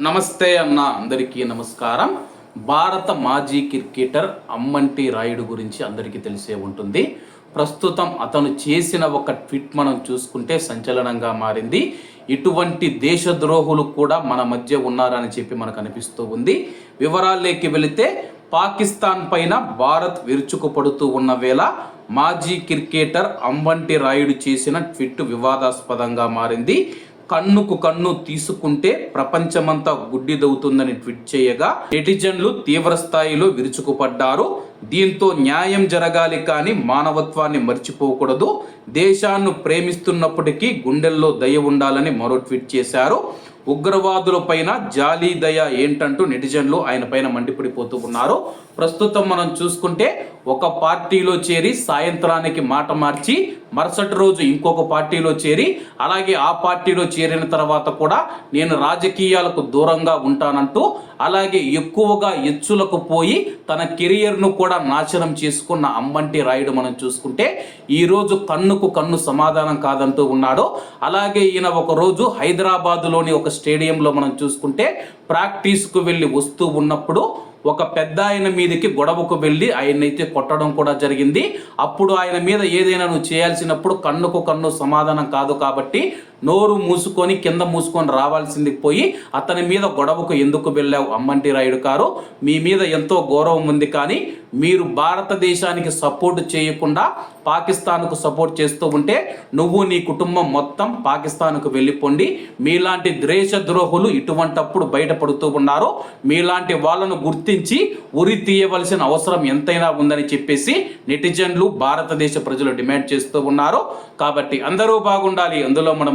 నమస్తే అన్న అందరికీ నమస్కారం. భారత మాజీ క్రికెటర్ అమ్మంటి రాయుడు గురించి అందరికీ తెలిసే ఉంటుంది. ప్రస్తుతం అతను చేసిన ఒక ట్వీట్ మనం చూసుకుంటే సంచలనంగా మారింది. ఇటువంటి దేశద్రోహులు కూడా మన మధ్య ఉన్నారని చెప్పి మనకు అనిపిస్తూ ఉంది. వివరాల్లోకి వెళితే పాకిస్తాన్ పైన భారత్ విరుచుకుపడుతూ ఉన్న వేళ మాజీ క్రికెటర్ అంబంటి రాయుడు చేసిన ట్విట్ వివాదాస్పదంగా మారింది. కన్నుకు కన్ను తీసుకుంటే ప్రపంచమంతా గుడ్డిదవుతుందని ట్వీట్ చేయగా నెటిజన్లు తీవ్ర స్థాయిలో విరుచుకుపడ్డారు. దీంతో న్యాయం జరగాలి కానీ మానవత్వాన్ని మర్చిపోకూడదు. దేశాన్ని ప్రేమిస్తున్నప్పటికీ గుండెల్లో దయ ఉండాలని మరో ట్వీట్ చేశారు. ఉగ్రవాదుల పైన జాలి దయ ఏంటంటూ నెటిజన్లు ఆయన పైన మండిపడిపోతూ ఉన్నారు. ప్రస్తుతం మనం చూసుకుంటే ఒక పార్టీలో చేరి సాయంత్రానికి మాట మార్చి మరుసటి రోజు ఇంకొక పార్టీలో చేరి అలాగే ఆ పార్టీలో చేరిన తర్వాత కూడా నేను రాజకీయాలకు దూరంగా ఉంటానంటూ అలాగే ఎక్కువగా ఎచ్చులకు పోయి తన కెరియర్ను కూడా నాశనం చేసుకున్న అంబంటి రాయుడు మనం చూసుకుంటే ఈరోజు కన్నుకు కన్ను సమాధానం కాదంటూ ఉన్నాడు. అలాగే ఈయన ఒక రోజు హైదరాబాదులోని ఒక స్టేడియంలో మనం చూసుకుంటే ప్రాక్టీస్కు వెళ్ళి వస్తూ ఉన్నప్పుడు ఒక పెద్ద ఆయన మీదకి గొడవకు వెళ్ళి ఆయన్నైతే కొట్టడం కూడా జరిగింది. అప్పుడు ఆయన మీద ఏదైనా నువ్వు చేయాల్సినప్పుడు కన్నుకు కన్ను సమాధానం కాదు కాబట్టి నోరు మూసుకొని కింద మూసుకొని రావాల్సింది పోయి అతని మీద గొడవకు ఎందుకు వెళ్ళావు? అమ్మంటి రాయుడు గారు మీ మీద ఎంతో గౌరవం ఉంది కానీ మీరు భారతదేశానికి సపోర్ట్ చేయకుండా పాకిస్తాన్కు సపోర్ట్ చేస్తూ ఉంటే నువ్వు నీ కుటుంబం మొత్తం పాకిస్తాన్కు వెళ్ళిపోండి మీలాంటి ద్వేష ద్రోహులు ఇటువంటప్పుడు బయటపడుతూ ఉన్నారు. మీలాంటి వాళ్ళను గుర్తించి ఉరి తీయవలసిన అవసరం ఎంతైనా ఉందని చెప్పేసి నెటిజన్లు భారతదేశ ప్రజలు డిమాండ్ చేస్తూ ఉన్నారు. కాబట్టి అందరూ బాగుండాలి. అందులో మనం